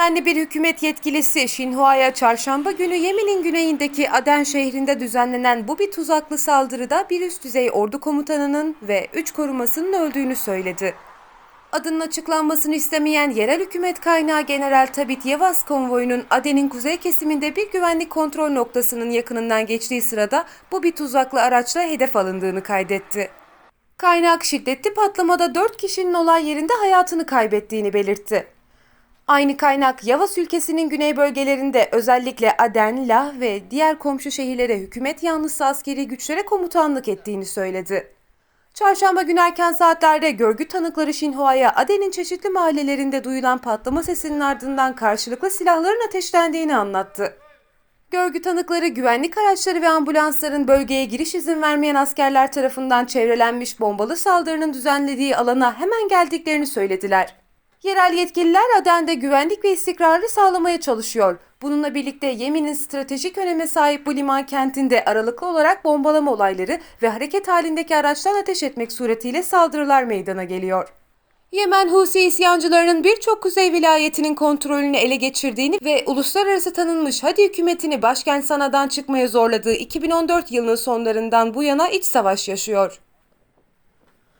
Yemenli bir hükümet yetkilisi Şinhua'ya çarşamba günü Yemen'in güneyindeki Aden şehrinde düzenlenen bu bir tuzaklı saldırıda bir üst düzey ordu komutanının ve 3 korumasının öldüğünü söyledi. Adının açıklanmasını istemeyen yerel hükümet kaynağı General Tabit Yevaz konvoyunun Aden'in kuzey kesiminde bir güvenlik kontrol noktasının yakınından geçtiği sırada bu bir tuzaklı araçla hedef alındığını kaydetti. Kaynak şiddetli patlamada 4 kişinin olay yerinde hayatını kaybettiğini belirtti. Aynı kaynak Yavas ülkesinin güney bölgelerinde özellikle Aden, Lah ve diğer komşu şehirlere hükümet yanlısı askeri güçlere komutanlık ettiğini söyledi. Çarşamba günü erken saatlerde görgü tanıkları Şinhua'ya Aden'in çeşitli mahallelerinde duyulan patlama sesinin ardından karşılıklı silahların ateşlendiğini anlattı. Görgü tanıkları güvenlik araçları ve ambulansların bölgeye giriş izin vermeyen askerler tarafından çevrelenmiş bombalı saldırının düzenlediği alana hemen geldiklerini söylediler. Yerel yetkililer Aden'de güvenlik ve istikrarı sağlamaya çalışıyor. Bununla birlikte Yemen'in stratejik öneme sahip bu liman kentinde aralıklı olarak bombalama olayları ve hareket halindeki araçtan ateş etmek suretiyle saldırılar meydana geliyor. Yemen Husi isyancılarının birçok kuzey vilayetinin kontrolünü ele geçirdiğini ve uluslararası tanınmış Hadi hükümetini başkent Sana'dan çıkmaya zorladığı 2014 yılının sonlarından bu yana iç savaş yaşıyor.